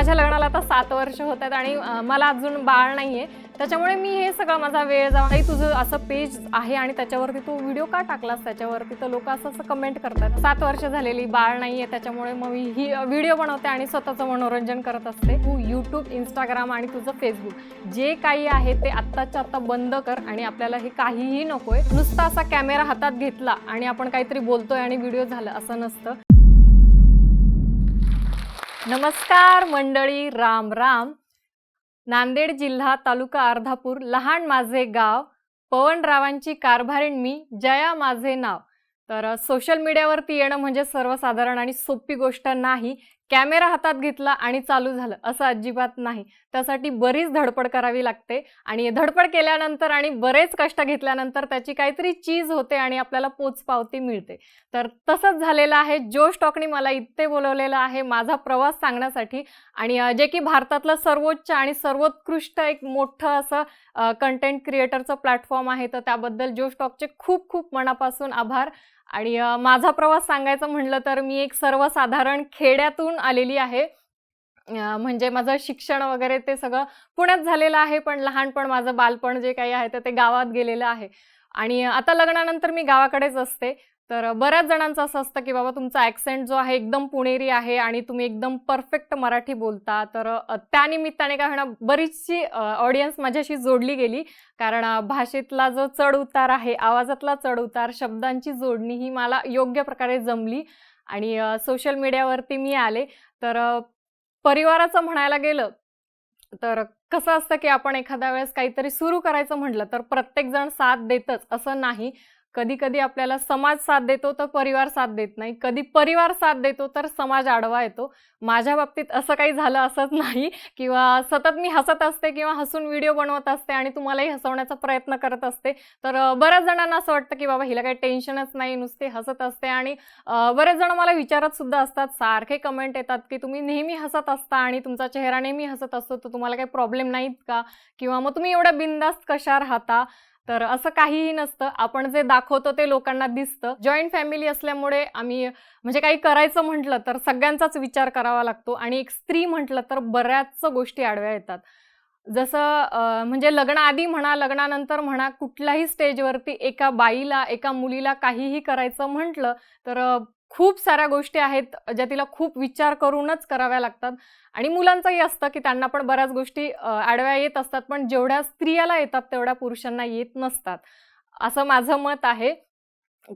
माझ्या लग्नाला आता सात वर्ष होत आहेत आणि मला अजून बाळ नाही आहे त्याच्यामुळे मी हे सगळं माझा वेळ जाऊन तुझं असं पेज आहे आणि त्याच्यावरती तू व्हिडिओ का टाकलास? त्याच्यावरती तर लोक असं असं कमेंट करतात. सात वर्ष झालेली बाळ नाही आहे त्याच्यामुळे मग मी ही व्हिडिओ बनवते आणि स्वतःचं मनोरंजन करत असते. तू यूट्यूब इंस्टाग्राम आणि तुझं फेसबुक जे काही आहे ते आत्ताच्या आत्ता बंद कर आणि आपल्याला हे काहीही नकोय. नुसता असा कॅमेरा हातात घेतला आणि आपण काहीतरी बोलतोय आणि व्हिडिओ झालं असं नसतं. नमस्कार मंडळी राम राम. नांदेड जिल्हा तालुका अर्धापूर लहान माझे गाव पवनरावांची कारभारीण मी जया माझे नाव. तर सोशल मीडियावरती येणं म्हणजे सर्वसाधारण आणि सोपी गोष्ट नाही. कॅमेरा हातात घेतला आणि चालू झालं. असं अजिबात नाही. त्यासाठी बरीच धडपड करावी लागते. आणि धडपड केल्यानंतर आणि बरेच कष्ट घेतल्यानंतर त्याची काहीतरी चीज होते आणि आपल्याला पोचपावती मिळते. तर तसंच झालेलं आहे. जो स्टॉकने मला इथे बोलवलेलं आहे माझा प्रवास सांगण्यासाठी. आणि जे की भारतातलं सर्वोच्च आणि सर्वोत्कृष्ट एक मोठं असं कंटेंट क्रिएटरचं प्लॅटफॉर्म आहे. तर त्याबद्दल जो स्टॉकचे खूप खूप मनापासून आभार. आणि माझा प्रवास सांगायचं म्हणलं तर मी एक सर्वसाधारण खेड्यातून आलेली आहे. म्हणजे माझं शिक्षण वगैरे ते सगळं पुण्यात झालेलं आहे पण लहानपण माझं बालपण जे काही आहे तर ते गावात गेलेलं आहे. आणि आता लग्नानंतर मी गावाकडेच असते. तर बऱ्याच जणांचं असं असतं की बाबा तुमचा ॲक्सेंट जो आहे एकदम पुणेरी आहे आणि तुम्ही एकदम परफेक्ट मराठी बोलता. तर त्यानिमित्ताने काय होणार बरीचशी ऑडियन्स माझ्याशी जोडली गेली. कारण भाषेतला जो चढ उतार आहे आवाजातला चढ उतार शब्दांची जोडणी ही मला योग्य प्रकारे जमली आणि सोशल मीडियावरती मी आले. तर परिवाराचं म्हणायला गेलं तर कसं असतं की आपण एखाद्या वेळेस काहीतरी सुरू करायचं म्हटलं तर प्रत्येकजण साथ देतच असं नाही. कधी कधी आपल्याला समाज साथ देतो तर परिवार साथ देत नाही. कधी परिवार साथ देतो तर समाज आडवा येतो. माझ्या बाबतीत असं काही झालं असंच नाही किंवा सतत मी हसत असते किंवा हसून व्हिडिओ बनवत असते आणि तुम्हालाही हसवण्याचा प्रयत्न करत असते तर बऱ्याच जणांना असं वाटतं की बाबा हिला काही टेन्शनच नाही नुसते हसत असते आणि बरेच जण मला विचारत सुद्धा असतात सारखे कमेंट येतात की तुम्ही नेहमी हसत असता आणि तुमचा चेहरा नेहमी हसत असतो तर तुम्हाला काही प्रॉब्लेम नाहीत का? किंवा मग तुम्ही एवढ्या बिंदास्त कशा राहता? तर असं काहीही नसतं. आपण जे दाखवतो ते लोकांना दिसतं. जॉईंट फॅमिली असल्यामुळे आम्ही म्हणजे काही करायचं म्हटलं तर सगळ्यांचाच विचार करावा लागतो आणि एक स्त्री म्हटलं तर बऱ्याच गोष्टी आडव्या येतात. जसं म्हणजे लग्नाआधी म्हणा लग्नानंतर म्हणा कुठल्याही स्टेजवरती एका बाईला एका मुलीला काहीही करायचं म्हटलं तर खूप साऱ्या गोष्टी आहेत ज्या तिला खूप विचार करूनच कराव्या लागतात. आणि मुलांचंही असतं की त्यांना पण बऱ्याच गोष्टी आडव्या येत असतात पण जेवढ्या स्त्रियाला येतात तेवढ्या पुरुषांना येत नसतात. असं माझं मत आहे.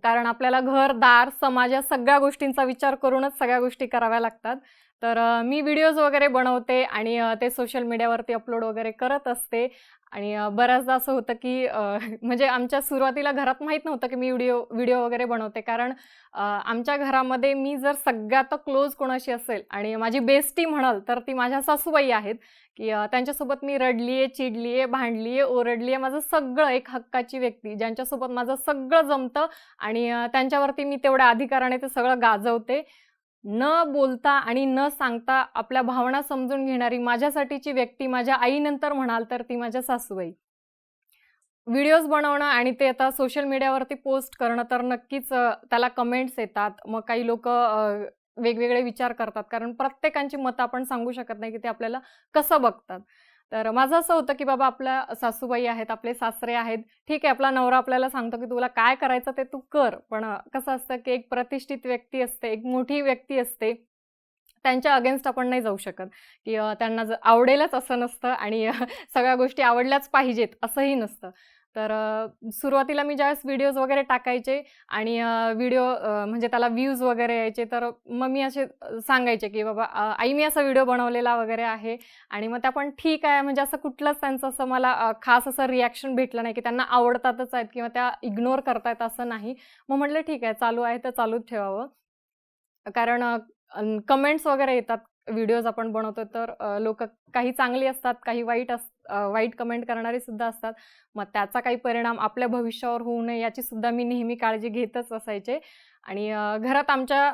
कारण आपल्याला घर दार समाज या सगळ्या गोष्टींचा विचार करूनच सगळ्या गोष्टी कराव्या लागतात. तर मी व्हिडिओज वगैरे बनवते आणि ते सोशल मीडियावरती अपलोड वगैरे करत असते. आणि बऱ्याचदा असं होतं की म्हणजे आमच्या सुरुवातीला घरात माहीत नव्हतं की मी व्हिडिओ व्हिडिओ वगैरे बनवते. कारण आमच्या घरामध्ये मी जर सगळ्यात क्लोज कोणाशी असेल आणि माझी बेस्टी म्हणाल तर ती माझ्या सासूबाई आहेत की त्यांच्यासोबत मी रडली आहे चिडली आहे भांडली आहे ओरडली आहे माझं सगळं एक हक्काची व्यक्ती ज्यांच्यासोबत माझं सगळं जमतं आणि त्यांच्यावरती मी तेवढ्या अधिकाराने ते सगळं गाजवते. न बोलता आणि न सांगता आपल्या भावना समजून घेणारी माझ्यासाठीची व्यक्ती माझ्या आईनंतर म्हणाल तर ती माझ्या सासूबाई. व्हिडिओज बनवणं आणि ते आता सोशल मीडियावरती पोस्ट करणं तर नक्कीच त्याला कमेंट्स येतात. मग काही लोक वेगवेगळे विचार करतात. कारण प्रत्येकांची मतं आपण सांगू शकत नाही की ते आपल्याला कसं बघतात. तर माझं असं होतं की बाबा आपल्या सासूबाई आहेत आपले सासरे आहेत. ठीक आहे आपला नवरा आपल्याला सांगतो की तुला काय करायचं ते तू कर. पण कसं असतं की एक प्रतिष्ठित व्यक्ती असते एक मोठी व्यक्ती असते त्यांच्या अगेन्स्ट आपण नाही जाऊ शकत. की त्यांना जर आवडेलच असं नसतं आणि सगळ्या गोष्टी आवडल्याच पाहिजेत असंही नसतं. तर सुरुवातीला मी ज्यावेळेस व्हिडिओज वगैरे टाकायचे आणि व्हिडिओ म्हणजे त्याला व्ह्यूज वगैरे यायचे तर मग मी असे सांगायचे की बाबा आई मी असा व्हिडिओ बनवलेला वगैरे आहे आणि मग त्या पण ठीक आहे म्हणजे असं कुठलंच त्यांचं असं मला खास असं रिॲक्शन भेटलं नाही की त्यांना आवडतातच आहेत किंवा त्या इग्नोर करतायत असं नाही. मग म्हटलं ठीक आहे चालू आहे तर चालूच ठेवावं. कारण कमेंट्स वगैरे येतात व्हिडिओज आपण बनवतो तर लोक काही चांगली असतात काही वाईट असतात. वाईट कमेंट करणारे सुद्धा असतात. मग त्याचा काही परिणाम आपल्या भविष्यावर होऊ नये याची सुद्धा मी नेहमी काळजी घेतच असायचे. आणि घरात आमच्या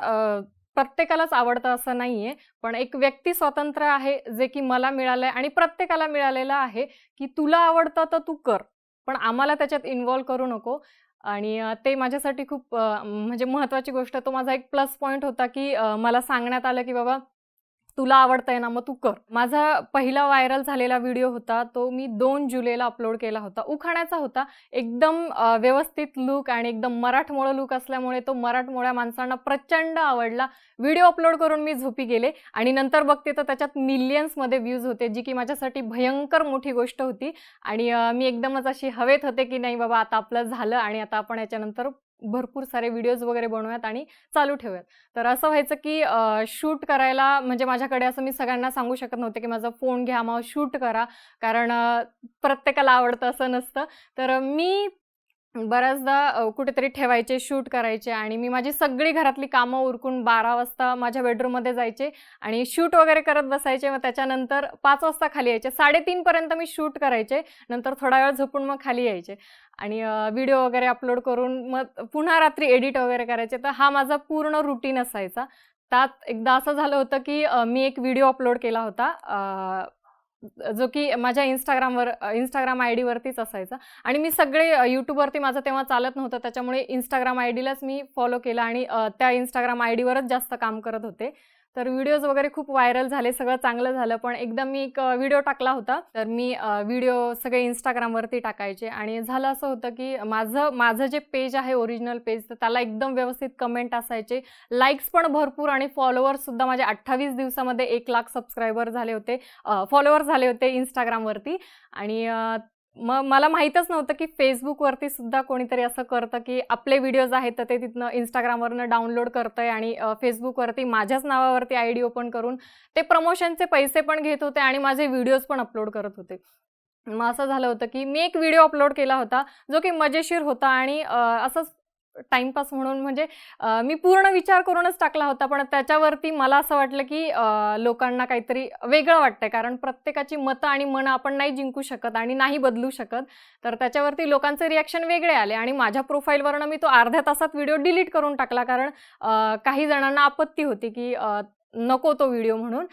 प्रत्येकालाच आवडतं असं नाही आहे पण एक व्यक्ती स्वतंत्र आहे जे की मला मिळालं आहे आणि प्रत्येकाला मिळालेलं आहे की तुला आवडतं तर तू कर. पण आम्हाला त्याच्यात इन्व्हॉल्व करू नको. आणि ते माझ्यासाठी खूप म्हणजे महत्त्वाची गोष्ट तो माझा एक प्लस पॉईंट होता की मला सांगण्यात आलं की बाबा तुला आवडतंय ना मग तू कर. माझा पहिला व्हायरल झालेला व्हिडिओ होता तो मी दोन जुलैला अपलोड केला होता. उखाण्याचा होता. एकदम व्यवस्थित लुक आणि एकदम मराठमोळं लुक असल्यामुळे तो मराठमोळ्या माणसांना प्रचंड आवडला. व्हिडिओ अपलोड करून मी झोपी गेले आणि नंतर बघते तर त्याच्यात मिलियन्समध्ये व्ह्यूज होते जी की माझ्यासाठी भयंकर मोठी गोष्ट होती. आणि मी एकदमच अशी हवेत होते की नाही बाबा आता आपलं झालं आणि आता आपण याच्यानंतर भरपूर सारे व्हिडिओज वगैरे बनवूयात आणि चालू ठेवूयात. तर असं व्हायचं की शूट करायला म्हणजे माझ्याकडे असं मी सगळ्यांना सांगू शकत नव्हते की माझा फोन घ्या मग शूट करा. कारण प्रत्येकाला आवडतं असं नसतं. तर मी बऱ्याचदा कुठेतरी ठेवायचे शूट करायचे आणि मी माझी सगळी घरातली कामं उरकून बारा वाजता माझ्या बेडरूममध्ये जायचे आणि शूट वगैरे करत बसायचे. मग त्याच्यानंतर पाच वाजता खाली यायचे. साडेतीनपर्यंत मी शूट करायचे. नंतर थोडा वेळ झोपून मग खाली यायचे. आणि व्हिडिओ वगैरे अपलोड करून मग पुन्हा रात्री एडिट वगैरे करायचे. तर हा माझा पूर्ण रुटीन असायचा. त्यात एकदा असं झालं होतं की मी एक व्हिडिओ अपलोड केला होता. जो की माझ्या इंस्टाग्रामवर इंस्टाग्राम आय डीवरतीच असायचा. आणि मी सगळे यूट्यूबवरती माझं तेव्हा चालत नव्हतं. त्याच्यामुळे इंस्टाग्राम आय डीलाच मी फॉलो केला आणि त्या इंस्टाग्राम आय डीवरच जास्त काम करत होते. तर व्हिडिओज वगैरे खूप व्हायरल झाले सगळं चांगलं झालं. पण एकदा मी एक व्हिडिओ टाकला होता. तर मी व्हिडिओ सगळे इंस्टाग्रामवरती टाकायचे. आणि झालं असं होतं की माझं माझं जे पेज आहे ओरिजिनल पेज तर त्याला एकदम व्यवस्थित कमेंट असायचे. लाईक्स पण भरपूर आणि फॉलोअर्ससुद्धा माझे अठ्ठावीस दिवसामध्ये एक लाख सबस्क्रायबर झाले होते. फॉलोअर झाले होते इंस्टाग्रामवरती आणि मग मला माहीतच नव्हतं की फेसबुकवरती सुद्धा कोणीतरी असं करतं की आपले व्हिडिओज आहेत तर ते तिथनं इंस्टाग्रामवरनं डाउनलोड करतंय आणि फेसबुकवरती माझ्याच नावावरती आय डी ओपन करून ते प्रमोशनचे पैसे पण घेत होते आणि माझे व्हिडिओज पण अपलोड करत होते. मग असं झालं होतं की मी एक व्हिडिओ अपलोड केला होता जो की मजेशीर होता आणि असंच टाइमपास म्हणून म्हणजे मी पूर्ण विचार करूनच टाकला होता पण त्याच्यावरती मला असं वाटलं की लोकांना काहीतरी वेगळं वाटतंय. कारण प्रत्येकाची मतं आणि मनं आपण नाही जिंकू शकत आणि नाही बदलू शकत. तर त्याच्यावरती लोकांचे रिॲक्शन वेगळे आले आणि माझ्या प्रोफाईलवरनं मी तो अर्ध्या तासात व्हिडिओ डिलीट करून टाकला. कारण काही जणांना आपत्ती होती की नको तो व्हिडिओ म्हणून.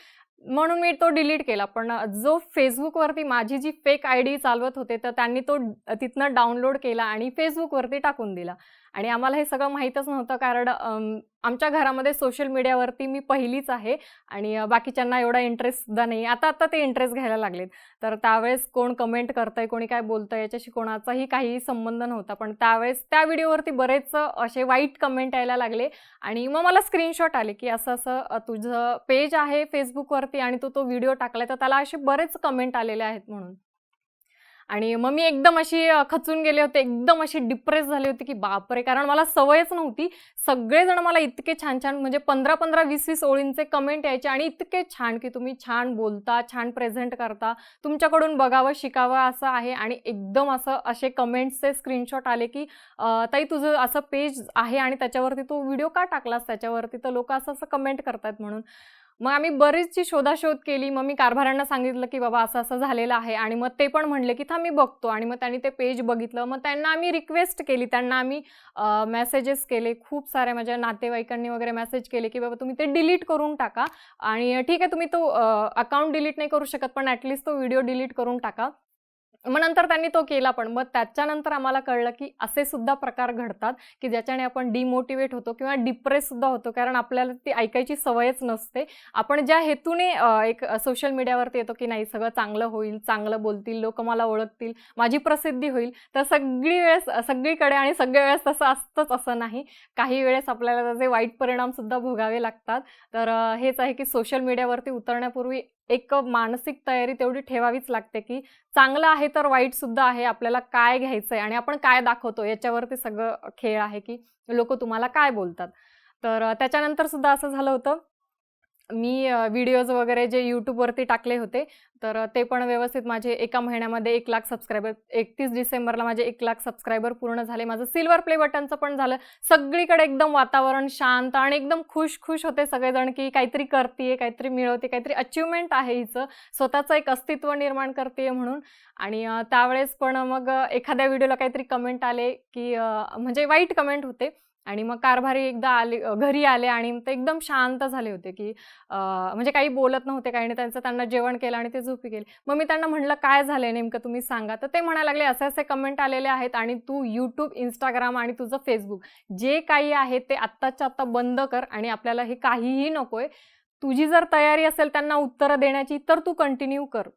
म्हणून मी तो डिलीट केला. पण जो फेसबुकवरती माझी जी फेक आय डी चालवत होते तर त्यांनी तो तिथनं डाउनलोड केला आणि फेसबुकवरती टाकून दिला. आणि आम्हाला हे सगळं माहीतच नव्हतं कारण आमच्या घरामध्ये सोशल मीडियावरती मी पहिलीच आहे आणि बाकीच्यांना एवढा इंटरेस्टसुद्धा नाही. आता आता ते इंटरेस्ट घ्यायला लागलेत. तर त्यावेळेस कोण कमेंट करतंय कोणी काय बोलतंय याच्याशी कोणाचाही काही संबंध नव्हता. पण त्यावेळेस त्या व्हिडिओवरती बरेच असे वाईट कमेंट यायला लागले आणि मग मला स्क्रीनशॉट आले की असं असं तुझं पेज आहे फेसबुकवरती आणि तू तो व्हिडिओ टाकलाय तर त्याला असे बरेच कमेंट आलेले आहेत म्हणून. आणि मग मी एकदम अशी खचून गेले होते. एकदम अशी डिप्रेस झाले होती की बापरे! कारण मला सवयच नव्हती. सगळेजण मला इतके छान छान म्हणजे पंधरा पंधरा वीस वीस ओळींचे कमेंट यायचे आणि इतके छान की तुम्ही छान बोलता छान प्रेझेंट करता. तुमच्याकडून बघावं शिकावं असं आहे आणि एकदम असं असे कमेंट्सचे स्क्रीनशॉट आले की ताई तुझं असं पेज आहे आणि त्याच्यावरती तू व्हिडिओ का टाकलास? त्याच्यावरती तर लोक असं असं कमेंट करतात म्हणून. मग आम्ही बरीचशी शोधाशोध केली. मग मी कारभारांना सांगितलं की बाबा असं असं झालेलं आहे. आणि मग ते पण म्हणले की थांब मी बघतो. आणि मग त्यांनी ते पेज बघितलं. मग त्यांना आम्ही रिक्वेस्ट केली. त्यांना आम्ही मेसेजेस केले. खूप साऱ्या माझ्या नातेवाईकांनी वगैरे मेसेज केले की बाबा तुम्ही ते डिलीट करून टाका. आणि ठीक आहे तुम्ही तो अकाउंट डिलीट नाही करू शकत पण ॲटलिस्ट तो व्हिडिओ डिलीट करून टाका. मग नंतर त्यांनी तो केला पण. मग त्याच्यानंतर आम्हाला कळलं की असे सुद्धा प्रकार घडतात की ज्याच्याने आपण डिमोटिवेट होतो किंवा डिप्रेस सुद्धा होतो. कारण आपल्याला ती ऐकायची सवयच नसते. आपण ज्या हेतूने एक सोशल मीडियावरती येतो की नाही सगळं चांगलं होईल चांगलं बोलतील लोक मला ओळखतील माझी प्रसिद्धी होईल तर सगळी वेळेस सगळीकडे आणि सगळ्या वेळेस तसं असतंच असं नाही. काही वेळेस आपल्याला त्याचे वाईट परिणाम सुद्धा भोगावे लागतात. तर हेच आहे की सोशल मीडियावरती उतरण्यापूर्वी एक मानसिक तयारी तेवढी ठेवावीच लागते की चांगलं आहे तर वाईट सुद्धा आहे आपल्याला काय घ्यायचं आहे आणि आपण काय दाखवतो याच्यावरती सगळं खेळ आहे की लोक तुम्हाला काय बोलतात. तर त्याच्यानंतर सुद्धा असं झालं होतं मी व्हिडिओज वगैरे जे यूट्यूबवरती टाकले होते तर ते पण व्यवस्थित माझे एका महिन्यामध्ये एक लाख सबस्क्रायबर एकतीस डिसेंबरला माझे एक लाख सबस्क्रायबर पूर्ण झाले. माझं सिल्वर प्ले बटनचं पण झालं. सगळीकडे एकदम वातावरण शांत आणि एकदम खुश खुश होते सगळेजण की काहीतरी करते काहीतरी मिळवते काहीतरी अचिव्हमेंट आहे हिचं. स्वतःचं एक अस्तित्व निर्माण करते म्हणून. आणि त्यावेळेस पण मग एखाद्या व्हिडिओला काहीतरी कमेंट आले की म्हणजे वाईट कमेंट होते. आणि मग कारभारी एकदा आले घरी आले आणि ते एकदम शांत झाले होते की म्हणजे काही बोलत नव्हते काही नाही. त्यांचं त्यांना जेवण केलं आणि ते झोपी गेले. मग मी त्यांना म्हणलं काय झालंय नेमकं? तुम्ही सांगा. तर ते म्हणायला लागले असे असे कमेंट आलेले आहेत आणि तू यूट्यूब इंस्टाग्राम आणि तुझं फेसबुक जे काही आहे ते आत्ताच्या आत्ता बंद कर आणि आपल्याला हे काहीही नकोय. तुझी जर तयारी असेल त्यांना उत्तरं देण्याची तर तू कंटिन्यू कर.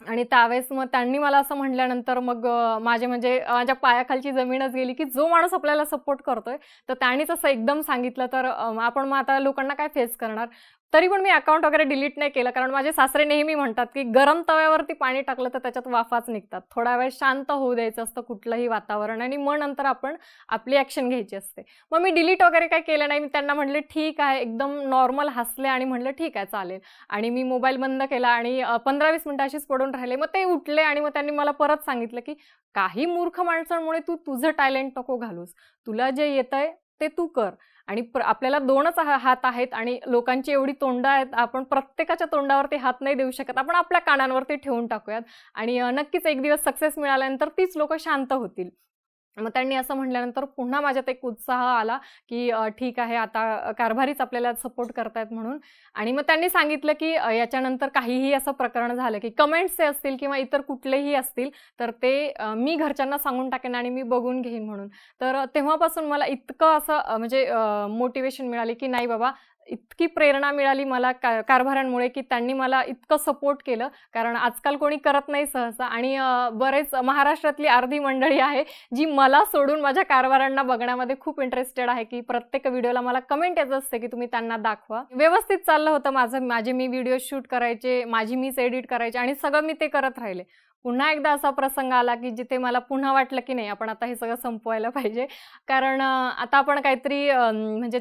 आणि त्यावेळेस मग त्यांनी मला असं म्हटल्यानंतर मग माझे म्हणजे माझ्या पायाखालची जमीनच गेली की जो माणूस आपल्याला सपोर्ट करतोय तर त्यानेच असं एकदम सांगितलं. तर आपण मग आता लोकांना काय फेस करणार? तरी पण मी अकाउंट वगैरे डिलीट नाही केलं. कारण माझे सासरे नेहमी म्हणतात की गरम तव्यावरती पाणी टाकलं तर त्याच्यात वाफाच निघतात. थोडा वेळ शांत होऊ द्यायचं असतं कुठलंही वातावरण आणि मग नंतर आपण आपली ॲक्शन घ्यायची असते. मग मी डिलीट वगैरे काही केलं नाही. मी त्यांना म्हटलं ठीक आहे एकदम नॉर्मल हसले आणि म्हटलं ठीक आहे चालेल. आणि मी मोबाईल बंद केला आणि पंधरा वीस मिनटं अशीच पडून राहिले. मग ते उठले आणि मग त्यांनी मला परत सांगितलं की काही मूर्ख माणसांमुळे तू तुझं टॅलेंट नको घालूस. तुला जे येतंय ते तू कर. आणि प्र आपल्याला दोनच हा- हात आहेत आणि लोकांची एवढी तोंडं आहेत आपण प्रत्येकाच्या तोंडावरती हात नाही देऊ शकत. आपण आपल्या कानांवरती ठेवून टाकूयात. आणि नक्कीच एक दिवस सक्सेस मिळाल्यानंतर तीच लोक शांत होतील. मग त्यांनी असं म्हटल्यानंतर पुन्हा माझ्यात एक उत्साह आला की ठीक आहे आता कारभारीच आपल्याला सपोर्ट करतायत म्हणून. आणि मग त्यांनी सांगितलं की याच्यानंतर काहीही असं प्रकरण झालं की कमेंट्सचे असतील किंवा इतर कुठलेही असतील तर ते मी घरच्यांना सांगून टाकेन आणि मी बघून घेईन म्हणून. तर तेव्हापासून मला इतकं असं म्हणजे मोटिवेशन मिळाली की नाही बाबा इतकी प्रेरणा मिळाली मला का कारभारांमुळे की त्यांनी मला इतकं सपोर्ट केलं. कारण आजकाल कोणी करत नाही सहसा. आणि बरेच महाराष्ट्रातली अर्धी मंडळी आहे जी मला सोडून माझ्या कारभारांना बघण्यामध्ये खूप इंटरेस्टेड आहे की प्रत्येक व्हिडिओला मला कमेंट येत असते की तुम्ही त्यांना दाखवा. व्यवस्थित चाललं होतं माझं. माझे मी व्हिडिओ शूट करायचे माझी मीच एडिट करायचे आणि सगळं मी ते करत राहिले. पुन्हा एकदा असा प्रसंग आला की जिथे मला पुन्हा वाटलं की नाही आपण आता हे सगळं संपवायला पाहिजे. कारण आता आपण काहीतरी म्हणजे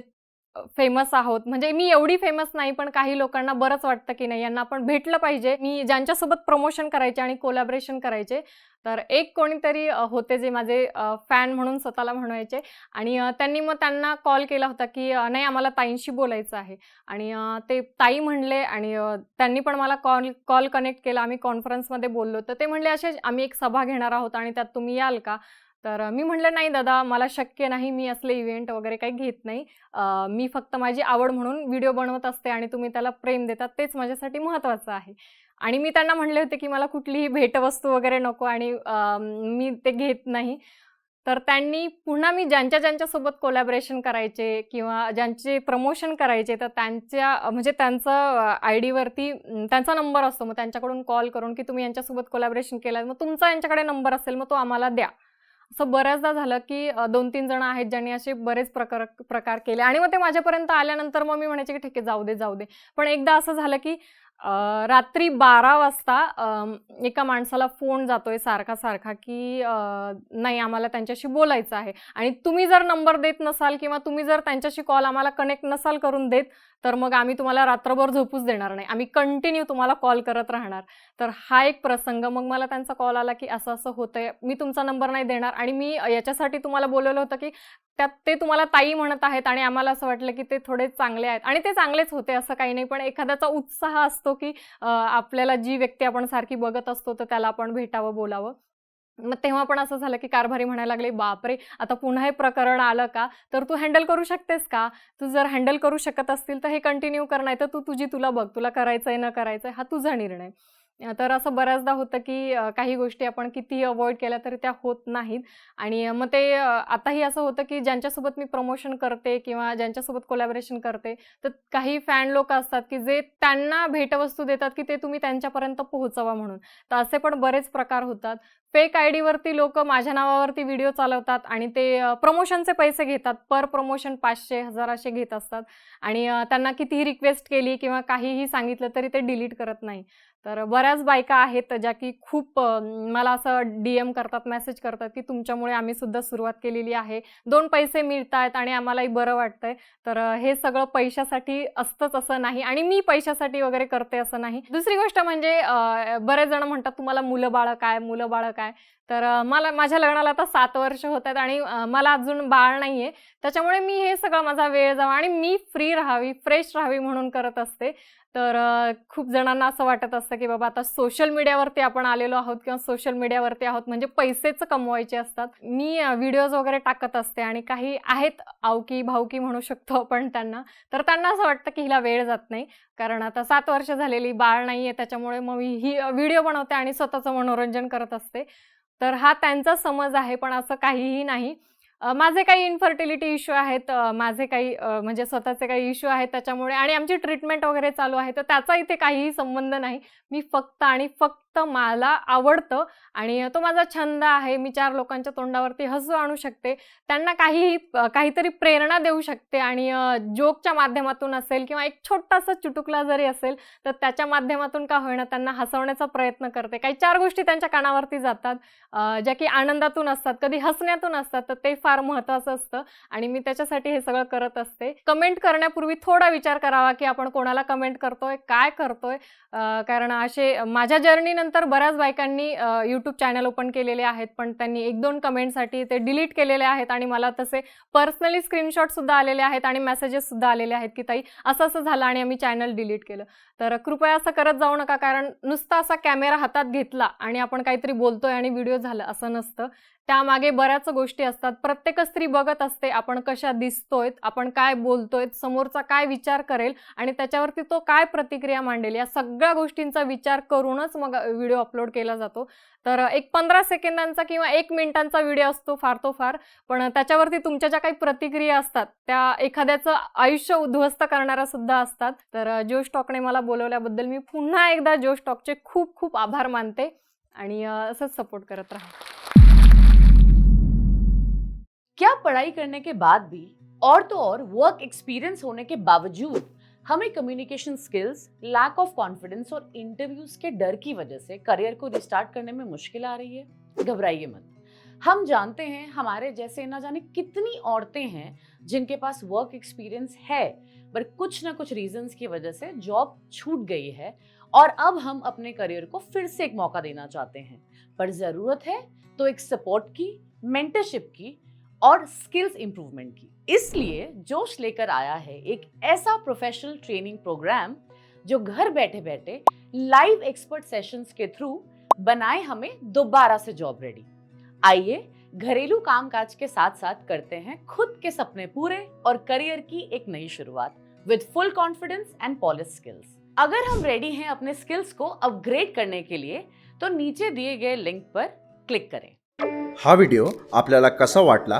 फेमस आहोत. म्हणजे मी एवढी फेमस नाही पण काही लोकांना बरंच वाटतं की नाही यांना आपण भेटलं पाहिजे. मी ज्यांच्यासोबत प्रमोशन करायचे आणि कोलॅबरेशन करायचे तर एक कोणीतरी होते जे माझे फॅन म्हणून स्वतःला म्हणवायचे आणि त्यांनी मग त्यांना कॉल केला होता की नाही आम्हाला ताईंशी बोलायचं आहे. आणि ते ताई म्हणले आणि त्यांनी पण मला कॉल कॉल कनेक्ट केला. आम्ही कॉन्फरन्समध्ये बोललो तर ते म्हणले असे आम्ही एक सभा घेणार आहोत आणि त्यात तुम्ही याल का? तर मी म्हटलं नाही दादा मला शक्य नाही मी असले इव्हेंट वगैरे काही घेत नाही. मी फक्त माझी आवड म्हणून व्हिडिओ बनवत असते आणि तुम्ही त्याला प्रेम देतात तेच माझ्यासाठी महत्त्वाचं आहे. आणि मी त्यांना म्हणले होते की मला कुठलीही भेटवस्तू वगैरे नको आणि मी ते घेत नाही. तर त्यांनी पुन्हा मी ज्यांच्या ज्यांच्यासोबत कोलॅबरेशन करायचे किंवा ज्यांचे प्रमोशन करायचे तर त्यांच्या म्हणजे त्यांचं आय डीवरती त्यांचा नंबर असतो. मग त्यांच्याकडून कॉल करून की तुम्ही यांच्यासोबत कोलॅबरेशन केलं मग तुमचा यांच्याकडे नंबर असेल मग तो आम्हाला द्या. असं बऱ्याचदा झालं की दोन तीन जण आहेत ज्यांनी असे बरेच प्रकार प्रकार केले आणि मग ते माझ्यापर्यंत आल्यानंतर मग मी म्हणायचे की ठीक आहे जाऊ दे जाऊ दे. पण एकदा असं झालं की रात्री बारा वाजता एका माणसाला फोन जातोय सारखा सारखा की नाही आम्हाला त्यांच्याशी बोलायचं आहे. आणि तुम्ही जर नंबर देत नसाल किंवा तुम्ही जर त्यांच्याशी कॉल आम्हाला कनेक्ट नसाल करून देत तर मग आम्ही तुम्हाला रात्रभर झोपूच देणार नाही. आम्ही कंटिन्यू तुम्हाला कॉल करत राहणार. तर हा एक प्रसंग. मग मला त्यांचा कॉल आला की असं असं होतंय मी तुमचा नंबर नाही देणार. आणि मी याच्यासाठी तुम्हाला बोलवलं होतं की त्यात ते तुम्हाला ताई म्हणत आहेत आणि आम्हाला असं वाटलं की ते थोडे चांगले आहेत. आणि ते चांगलेच होते असं काही नाही. पण एखाद्याचा उत्साह असतो की आपल्याला जी व्यक्ती आपण सारखी बघत असतो तर त्याला आपण भेटावं बोलावं. मग तेव्हा पण असं झालं की कारभारी म्हणायला लागले बापरे आता पुन्हा हे प्रकरण आलं का? तर तू हँडल करू शकतेस का? तू जर हँडल करू शकत असतील तर हे कंटिन्यू कर नाही तर तू तुझी तुला बघ तुला करायचंय न करायचंय हा तुझा निर्णय. तर असं बऱ्याचदा होतं की काही गोष्टी आपण कितीही अवॉइड केल्या तरी त्या होत नाहीत. आणि मग ते आताही असं होतं की ज्यांच्यासोबत मी प्रमोशन करते किंवा ज्यांच्यासोबत कोलॅबरेशन करते तर काही फॅन लोक असतात की जे त्यांना भेटवस्तू देतात की ते तुम्ही त्यांच्यापर्यंत पोहोचवा म्हणून. तर असे पण बरेच प्रकार होतात. फेक आय डीवरती लोक माझ्या नावावरती व्हिडिओ चालवतात आणि ते प्रमोशनचे पैसे घेतात. पर प्रमोशन पाचशे हजार असे घेत असतात. आणि त्यांना कितीही रिक्वेस्ट केली किंवा काहीही सांगितलं तरी ते डिलीट करत नाही. तर बऱ्याच बायका आहेत ज्या की खूप मला असं डी एम करतात मेसेज करतात की तुमच्यामुळे आम्ही सुद्धा सुरुवात केलेली आहे. दोन पैसे मिळत आहेत आणि आम्हालाही बरं वाटतंय. तर हे सगळं पैशासाठी असतंच असं नाही आणि मी पैशासाठी वगैरे करते असं नाही. दुसरी गोष्ट म्हणजे बरेच जण म्हणतात तुम्हाला मुलं बाळं काय मुलं बाळं काय? तर मला माझ्या लग्नाला आता सात वर्ष होत आहेत आणि मला अजून बाळ नाही आहे त्याच्यामुळे मी हे सगळं माझा वेळ जावा आणि मी फ्री राहावी फ्रेश राहावी म्हणून करत असते. तर खूप जणांना असं वाटत असतं की बाबा आता सोशल मीडियावरती आपण आलेलो आहोत किंवा सोशल मीडियावरती आहोत म्हणजे पैसेच कमवायचे असतात. मी व्हिडिओज वगैरे टाकत असते आणि काही आहेत आवकी भावकी म्हणू शकतो आपण त्यांना. तर त्यांना असं वाटतं की हिला वेळ जात नाही. कारण आता सात वर्ष झालेली बाळ नाही आहे त्याच्यामुळे मग मी ही व्हिडिओ बनवते आणि स्वतःचं मनोरंजन करत असते. तर हा त्यांचा समज आहे पण असं काहीही नाही. माझे काही इन्फर्टिलिटी इश्यू आहेत माझे काही म्हणजे स्वतःचे काही इश्यू आहेत त्याच्यामुळे आणि आमची ट्रीटमेंट वगैरे चालू आहे तर त्याचा इथे काहीही संबंध नाही. मी फक्त आणि फक्त मला आवडतं आणि तो माझा छंद आहे. मी चार लोकांच्या तोंडावरती हसू आणू शकते. त्यांना काहीही काहीतरी प्रेरणा देऊ शकते आणि जोकच्या माध्यमातून असेल किंवा एक छोटासा चुटुकला जरी असेल तर त्याच्या माध्यमातून का होईना त्यांना हसवण्याचा प्रयत्न करते. काही चार गोष्टी त्यांच्या कानावरती जातात. ज्या की आनंदातून असतात. कधी हसण्यातून असतात तर ते फार महत्त्वाचं असतं आणि मी त्याच्यासाठी हे सगळं करत असते. कमेंट करण्यापूर्वी थोडा विचार करावा की आपण कोणाला कमेंट करतोय काय करतोय? कारण असे माझ्या त्यानंतर बऱ्याच बायकांनी यूट्यूब चॅनल ओपन केलेले आहेत पण त्यांनी एक दोन कमेंटसाठी ते डिलीट केलेले आहेत आणि मला तसे पर्सनली स्क्रीनशॉटसुद्धा आलेले आहेत आणि मेसेजेससुद्धा आलेले आहेत की ताई असं असं झालं आणि आम्ही चॅनल डिलीट केलं. तर कृपया असं करत जाऊ नका कारण नुसता असा कॅमेरा हातात घेतला आणि आपण काहीतरी बोलतोय आणि व्हिडिओ झालं असं नसतं. त्यामागे बऱ्याच गोष्टी असतात. प्रत्येक स्त्री बघत असते आपण कशा दिसतोय आपण काय बोलतोय समोरचा काय विचार करेल आणि त्याच्यावरती तो काय प्रतिक्रिया मांडेल या सगळ्या गोष्टींचा विचार करूनच मग व्हिडिओ अपलोड केला जातो. तर एक पंधरा सेकंदांचा किंवा एक मिनिटांचा व्हिडिओ असतो फार तो फार पण त्याच्यावरती तुमच्या ज्या काही प्रतिक्रिया असतात त्या एखाद्याचं आयुष्य उद्ध्वस्त करणाऱ्या सुद्धा असतात. तर जोश टॉकने मला बोलवल्याबद्दल मी पुन्हा एकदा जोश टॉकचे खूप खूप आभार मानते आणि असंच सपोर्ट करत राहा. क्या पढ़ाई करने के बाद भी और तो और वर्क एक्सपीरियंस होने के बावजूद हमें communication skills lack of confidence और इंटरव्यूज़ के डर की वजह से करियर को रिस्टार्ट करने में मुश्किल आ रही है? घबराइए मत। हम जानते हैं हमारे जैसे ना जाने कितनी औरतें हैं जिनके पास वर्क एक्सपीरियंस है, पर कुछ ना कुछ रीजंस की वजह से जॉब छूट गई है और अब हम अपने करियर को फिर से एक मौका देना चाहते हैं। पर ज़रूरत है तो एक सपोर्ट की मेंटरशिप की और स्किल्स इंप्रूवमेंट की। इसलिए जोश लेकर आया है एक ऐसा प्रोफेशनल ट्रेनिंग प्रोग्राम जो घर बैठे बैठे लाइव एक्सपर्ट सेशंस के थ्रू बनाए हमें दोबारा से जॉब रेडी आइए घरेलू कामकाज के साथ साथ करते हैं खुद के सपने पूरे और करियर की एक नई शुरुआत with full confidence and polish skills अगर हम रेडी हैं अपने स्किल्स को अपग्रेड करने के लिए तो नीचे दिए गए लिंक पर क्लिक करें। हा व्हिडिओ आपल्याला कसा वाटला